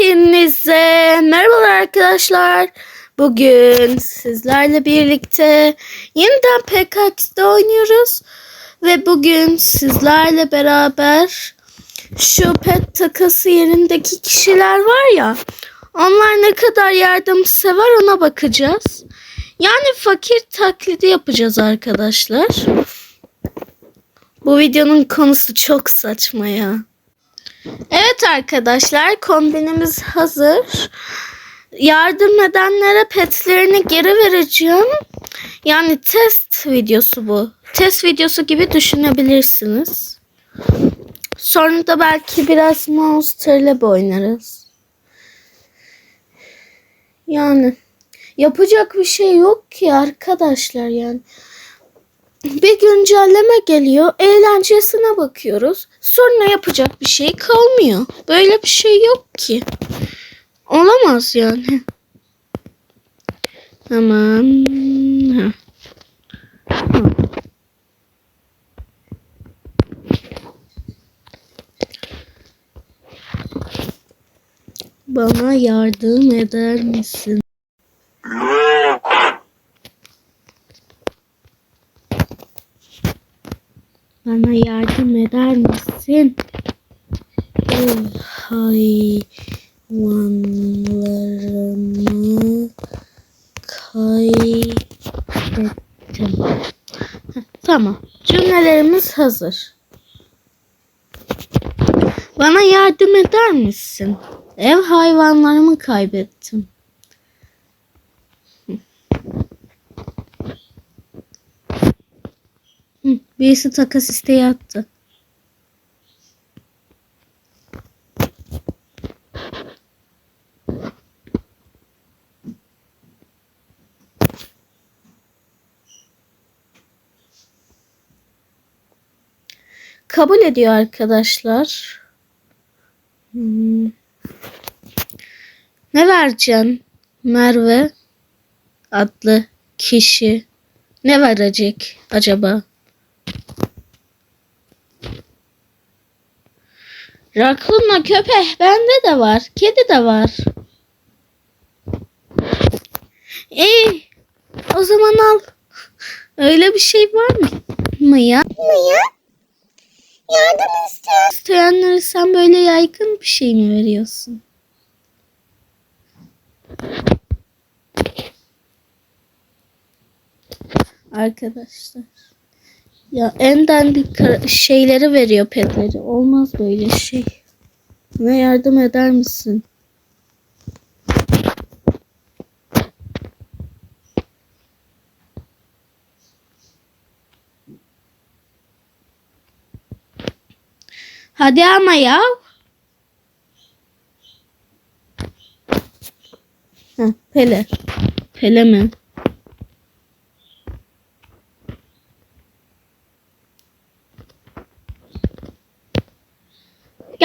Hepinize merhabalar arkadaşlar. Bugün sizlerle birlikte yeniden PKX'de oynuyoruz. Ve bugün sizlerle beraber şu pet takası yerindeki kişiler var ya. Onlar ne kadar yardımsever ona bakacağız. Yani fakir taklidi yapacağız arkadaşlar. Bu videonun konusu çok saçma ya. Evet arkadaşlar kombinimiz hazır. Yardım edenlere petlerini geri vereceğim. Yani test videosu bu. Test videosu gibi düşünebilirsiniz. Sonra da belki biraz Monster Lab oynarız. Yani yapacak bir şey yok ki arkadaşlar yani. Bir güncelleme geliyor. Eğlencesine bakıyoruz. Sonra yapacak bir şey kalmıyor. Böyle bir şey yok ki. Olamaz yani. Tamam. Ha. Ha. Bana yardım eder misin? Bana yardım eder misin? Ev hayvanlarımı kaybettim. Tamam. Cümlelerimiz hazır. Bana yardım eder misin? Ev hayvanlarımı kaybettim. Hı, birisi takas isteği attı. Kabul ediyor arkadaşlar. Hmm. Ne vereceksin Merve adlı kişi? Ne verecek acaba? Rakunla köpek bende de var. Kedi de var. İyi. O zaman al. Öyle bir şey var mı? Mı ya? Mı ya? Yardım istiyor. İsteyenlere sen böyle yaygın bir şey mi veriyorsun? Arkadaşlar. Ya en dandik şeyleri veriyor petleri. Olmaz böyle şey. Ne yardım eder misin? Hadi ama ya. Heh, Pele. Pele mi?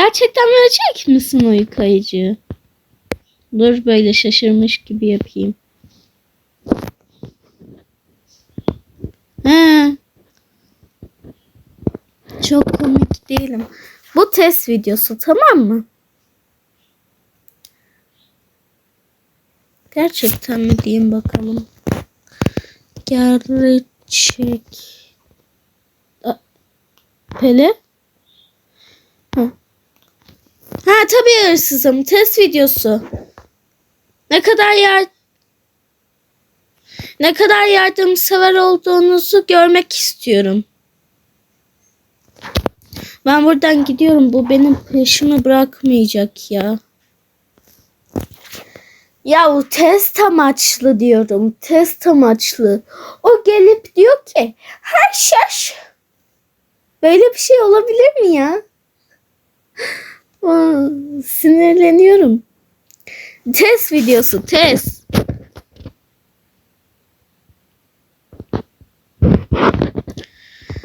Gerçekten verecek misin o yıkayıcıyı? Dur böyle şaşırmış gibi yapayım. He. Çok komik değilim. Bu test videosu tamam mı? Gerçekten mi diyeyim bakalım. Gerçek. Pele? Ha. Tabii hırsızım. Test videosu. Ne kadar yar ne kadar yardımsever olduğunuzu görmek istiyorum. Ben buradan gidiyorum. Bu benim peşimi bırakmayacak ya. Ya o test amaçlı diyorum. Test amaçlı. O gelip diyor ki her şaş. Böyle bir şey olabilir mi ya? Sinirleniyorum. Test videosu test.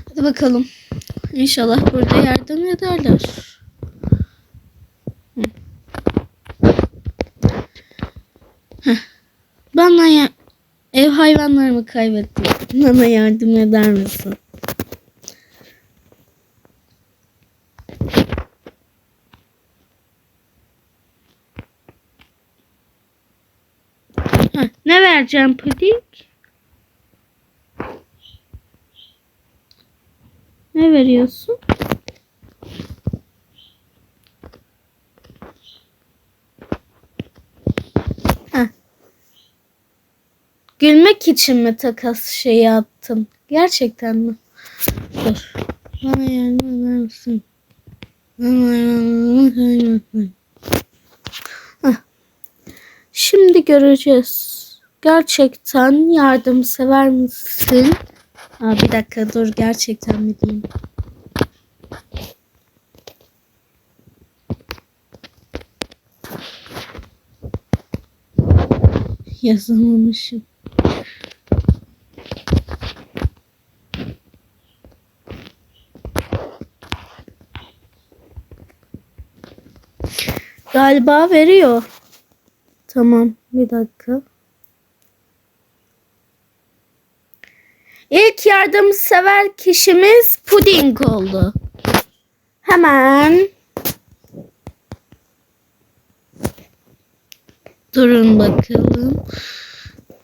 Hadi bakalım. İnşallah burada yardım ederler. Bana ya ev hayvanlarımı kaybettim. Bana yardım eder misin? Ne vereceğim puding? Ne veriyorsun? Gülmek için mi takas şeyi attım? Gerçekten mi? Dur. Bana yardım eder misin? Bana yardım eder misin? Şimdi göreceğiz. Gerçekten yardımsever misin? Aa, bir dakika dur gerçekten mi diyeyim? Yazamamışım. Galiba veriyor. Tamam bir dakika. İlk yardımsever kişimiz puding oldu. Hemen durun bakalım.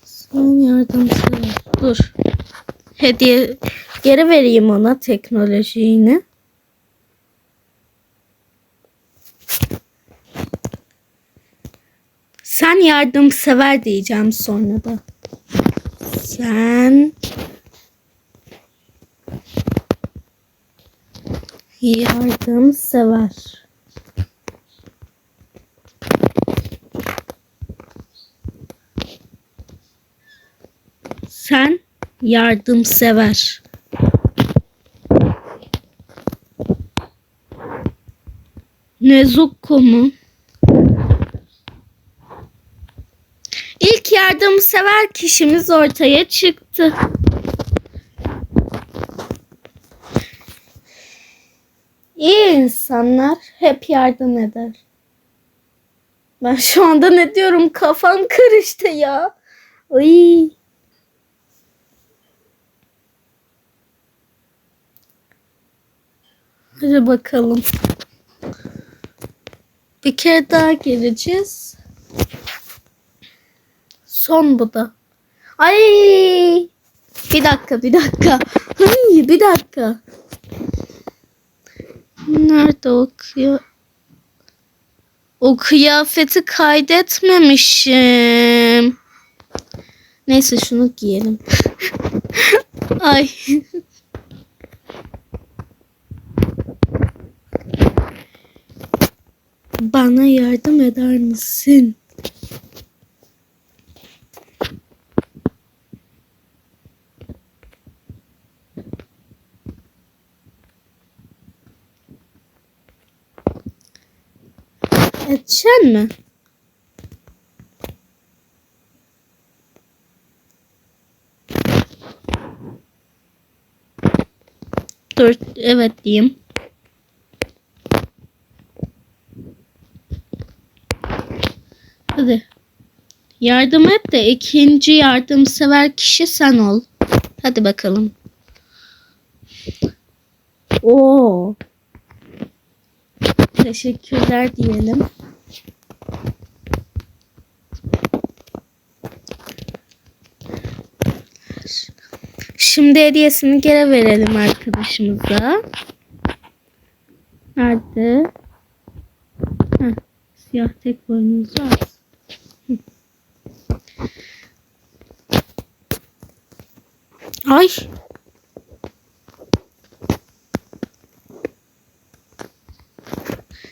Sen yardımsever. Dur. Hediye geri vereyim ona teknolojiğini. Sen yardımsever diyeceğim sonra da. Sen yardımsever. Sen yardımsever. Nezuko mu? İlk yardımsever kişimiz ortaya çıktı. İyi insanlar hep yardım eder. Ben şu anda ne diyorum kafam karıştı ya. Ay. Hadi bakalım. Bir kere daha geleceğiz. Son bu da. Ay! Bir dakika, bir dakika. Ay, bir dakika. Nerede o kıya... O kıyafeti kaydetmemişim. Neyse şunu giyelim. Ay. Bana yardım eder misin? Edeceksin mi? Dur, evet diyeyim. Hadi. Yardım et de ikinci yardımsever kişi sen ol. Hadi bakalım. Oo. Teşekkürler diyelim. Şimdi hediyesini geri verelim arkadaşımıza. Nerede? Heh, siyah tek boynuzlu at. Hı. Ay.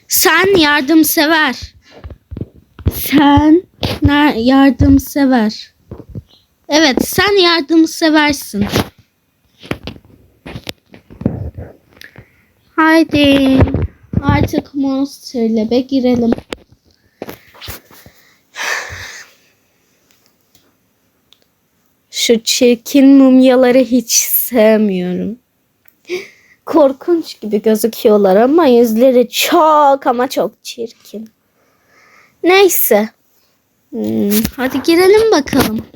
Sen yardımsever. Sen yardımsever. Evet, sen yardımseversin. Haydi. Artık Monster Lab'e girelim. Şu çirkin mumyaları hiç sevmiyorum. Korkunç gibi gözüküyorlar ama yüzleri çok ama çok çirkin. Neyse. Hmm, hadi girelim bakalım.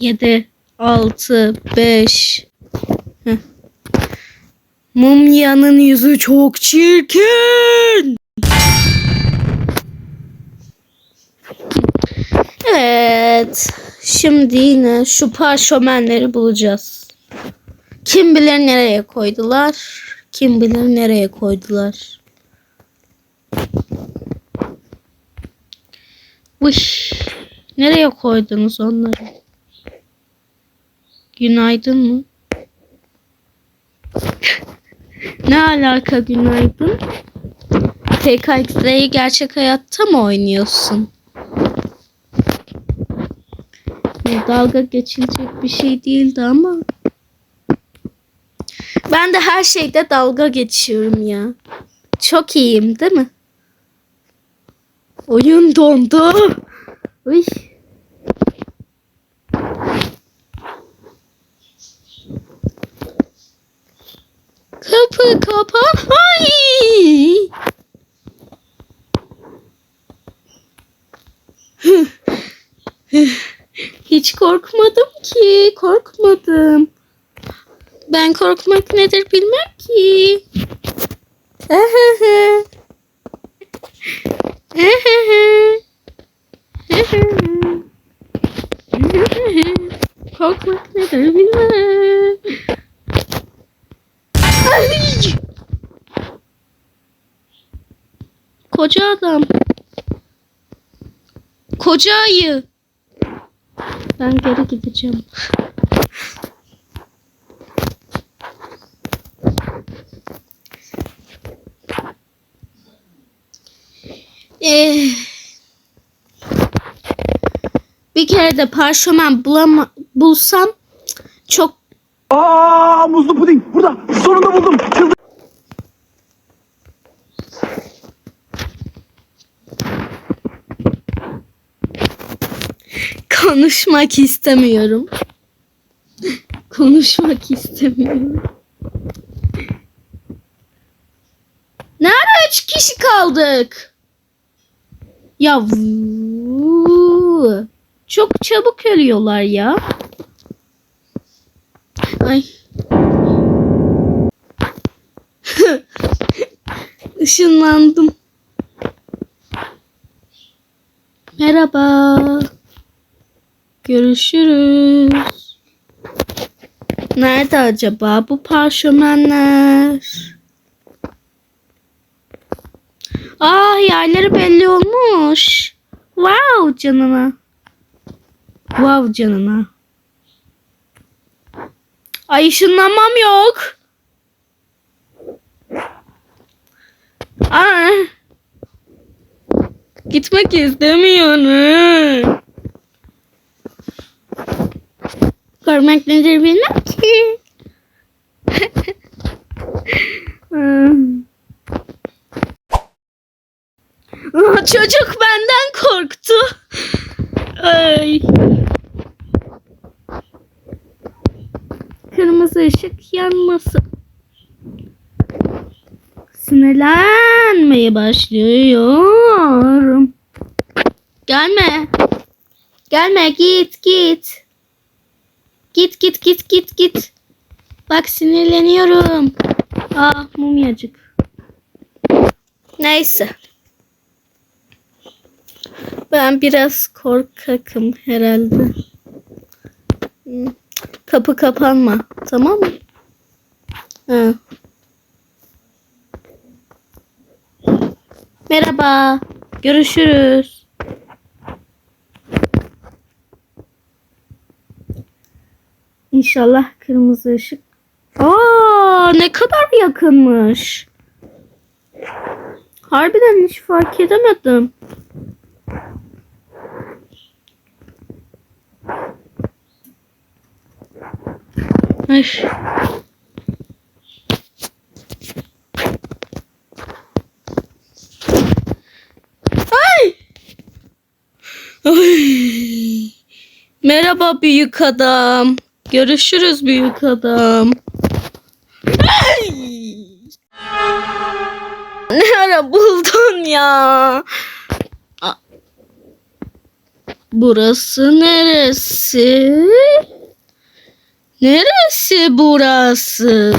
Yedi, altı, beş. Mumyanın yüzü çok çirkin. Evet. Şimdi yine şu parşömenleri bulacağız. Kim bilir nereye koydular? Kim bilir nereye koydular? Vış. Nereye koydunuz onları? Günaydın mı? ne alaka günaydın? PKX'yi gerçek hayatta mı oynuyorsun? Dalga geçilecek bir şey değildi ama. Ben de her şeyde dalga geçiyorum ya. Çok iyiyim değil mi? Oyun dondu. Uy. Kapı kapa. Ay. Hiç korkmadım ki. Korkmadım. Ben korkmak nedir bilmem ki. korkmak nedir bilmem. Ay! Koca adam. Koca ayı. Ben geri gideceğim. Ee, bir kere de parşömen bulama, bulsam çok Aa muzlu puding burada sonunda buldum. Çıldır. konuşmak istemiyorum. konuşmak istemiyorum. Nerede üç kişi kaldık? Ya vuu. Çok çabuk ölüyorlar ya. Ay. Işınlandım. Merhaba. Görüşürüz. Nerede acaba bu parşömenler? Aa yerleri belli olmuş. Wow canına. Wow canına. Ay ışınlanmam yok. Aa. Gitmek istemiyorum. Görmek nedir bilmem ki. Çocuk benden korktu. Ay. Kırmızı ışık yanması. Sinirlenmeye başlıyorum. Gelme. Gelme git git. Git git git git git. Bak sinirleniyorum. Ah mumyacık. Neyse. Ben biraz korkakım herhalde. Hmm, Kapı kapanma. Tamam mı? Ha. Merhaba. Görüşürüz. İnşallah kırmızı ışık. Aa, ne kadar yakınmış. Harbiden hiç fark edemedim. Ay. Ay. Ay. Merhaba büyük adam. Görüşürüz büyük adam. Ay. Ne ara buldun ya? Burası neresi? Neresi burası?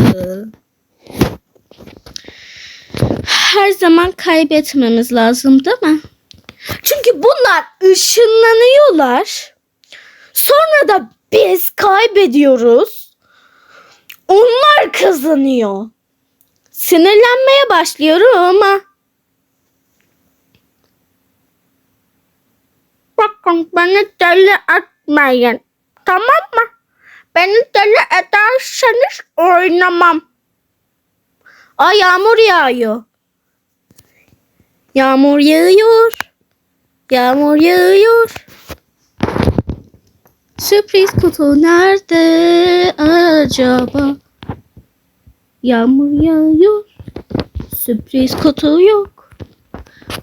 Her zaman kaybetmemiz lazım değil mi? Çünkü bunlar ışınlanıyorlar. Sonra da biz kaybediyoruz. Onlar kazanıyor. Sinirlenmeye başlıyorum ama. Bakın beni deli etmeyin. Tamam mı? Beni deli ederseniz oynamam. Ay yağmur yağıyor. Yağmur yağıyor. Yağmur yağıyor. Sürpriz kutu nerede acaba? Yağmur yağıyor. Sürpriz kutu yok.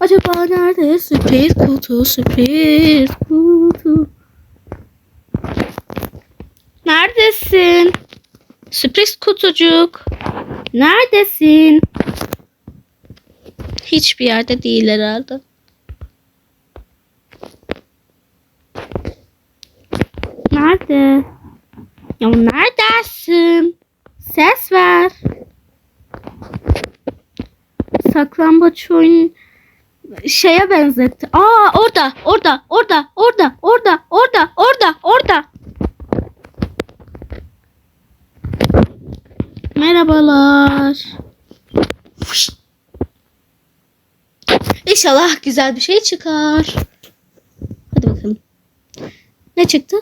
Acaba nerede sürpriz kutu? Sürpriz kutu. Neredesin? Sürpriz kutucuk. Neredesin? Hiçbir yerde değil herhalde. Nerede? Ya neredesin? Ses ver. Saklambaç oyun şeye benzetti. Aa orada, orada, orada, orada, orada, orada, orada, orada. Merhabalar. İnşallah güzel bir şey çıkar. Hadi bakalım. Ne çıktı?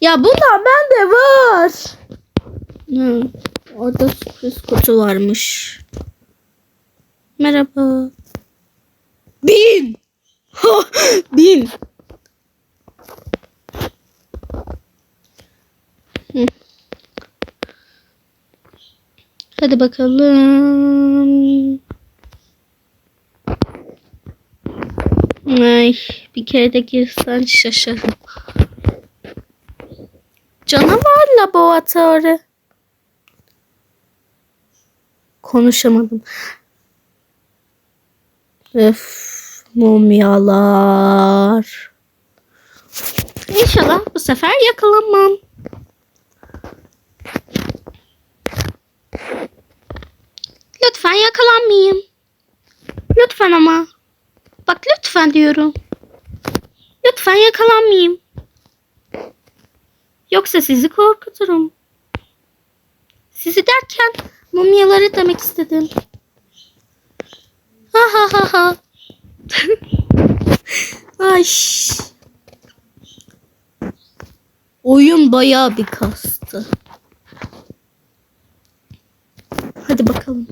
Ya bunlar bende var. Hı, orada sürpriz kutu varmış. Merhaba. Bin. Bin. Hı. Hadi bakalım. Ay, bir kere de girsen şaşarım. Canavar laboratuvarı. Konuşamadım. Öf, mumyalar. İnşallah bu sefer yakalanmam. Lütfen yakalanmayayım. Lütfen ama. Bak lütfen diyorum. Lütfen yakalanmayayım. Yoksa sizi korkuturum. Sizi derken mumyaları demek istedim. Ha ha ha ha. Ay. Oyun bayağı bir kastı. Hadi bakalım.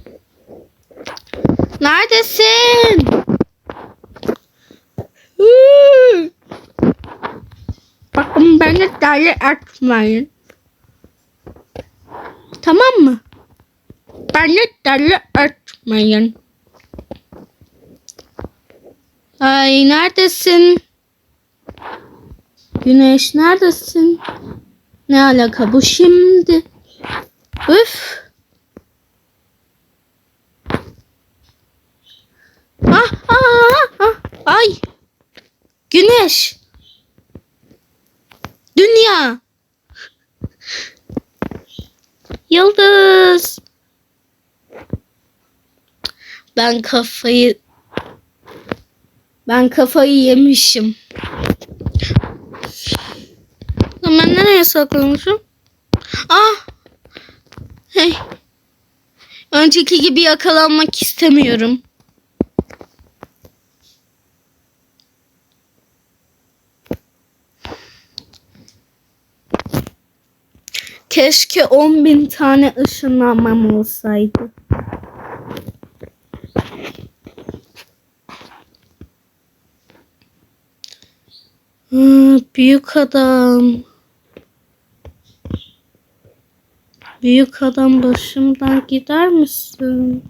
Neredesin? Bakın beni deli etmeyin. Tamam mı? Beni deli etmeyin. Ay neredesin? Güneş neredesin? Ne alaka bu şimdi? Üf. Ah, ah, ah, ah. Ay. Güneş. Dünya. Yıldız. Ben kafayı ben kafayı yemişim. Ben nereye saklamışım? Ah. Hey. Önceki gibi yakalanmak istemiyorum. Keşke 10 bin tane ışınlanmam olsaydı. Hmm, büyük adam. Büyük adam başımdan gider misin?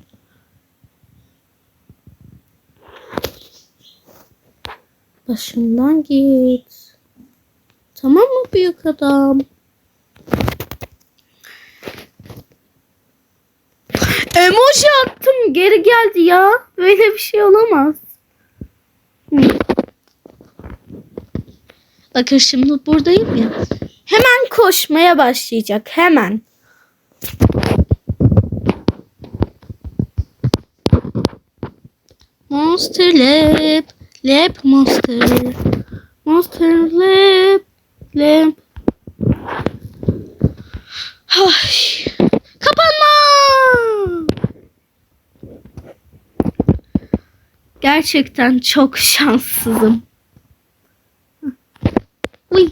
Başımdan git. Tamam mı büyük adam? Geri geldi ya. Böyle bir şey olamaz. Bakın şimdi buradayım ya. Hemen koşmaya başlayacak. Hemen. Monster Lab. Lab Monster. Monster Lab. Lab. Ay. Kapanma. Gerçekten çok şanssızım. Uy.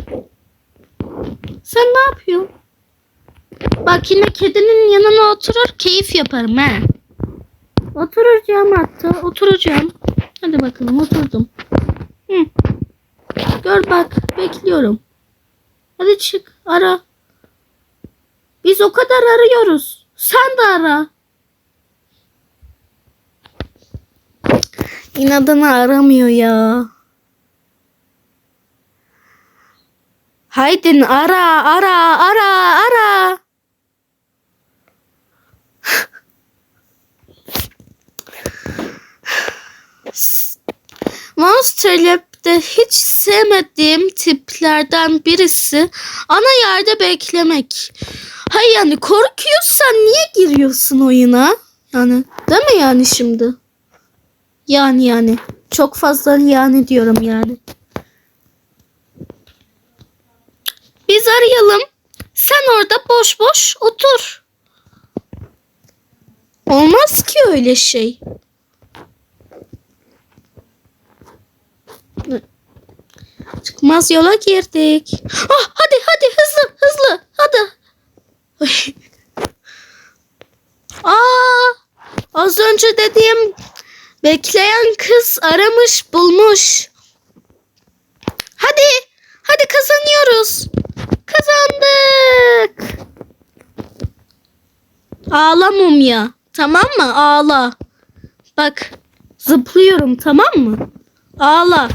Sen ne yapıyorsun? Bak yine kedinin yanına oturur keyif yaparım he. Oturacağım hatta oturacağım. Hadi bakalım oturdum. Hı. Gör bak bekliyorum. Hadi çık ara. Biz o kadar arıyoruz. Sen de ara. İnadını aramıyor ya. Haydin ara ara ara ara. Monster Lab'de hiç sevmediğim tiplerden birisi ana yerde beklemek. Hay yani korkuyorsan niye giriyorsun oyuna? Yani değil mi yani şimdi? Yani yani. Çok fazla yani diyorum yani. Biz arayalım. Sen orada boş boş otur. Olmaz ki öyle şey. Çıkmaz yola girdik. Ah, hadi hadi hızlı hızlı hadi. Aa, az önce dediğim bekleyen kız aramış bulmuş. Hadi hadi kazanıyoruz. Kazandık. Ağla mumya. Tamam mı? Ağla. Bak zıplıyorum tamam mı? Ağla.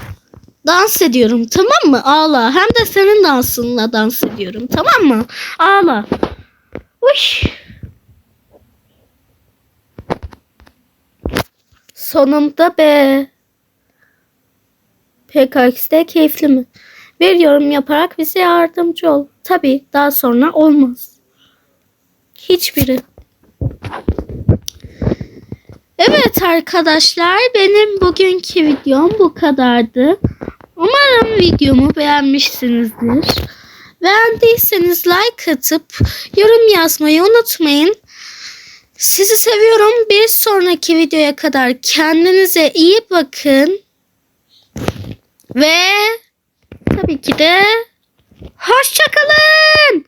Dans ediyorum tamam mı? Ağla. Hem de senin dansınla dans ediyorum tamam mı? Ağla. Uy. Sonunda be. PKX'de keyifli mi? Bir yorum yaparak bize yardımcı ol. Tabii daha sonra olmaz. Hiçbiri. Evet arkadaşlar benim bugünkü videom bu kadardı. Umarım videomu beğenmişsinizdir. Beğendiyseniz like atıp yorum yazmayı unutmayın. Sizi seviyorum. Bir sonraki videoya kadar kendinize iyi bakın. Ve tabii ki de hoşçakalın.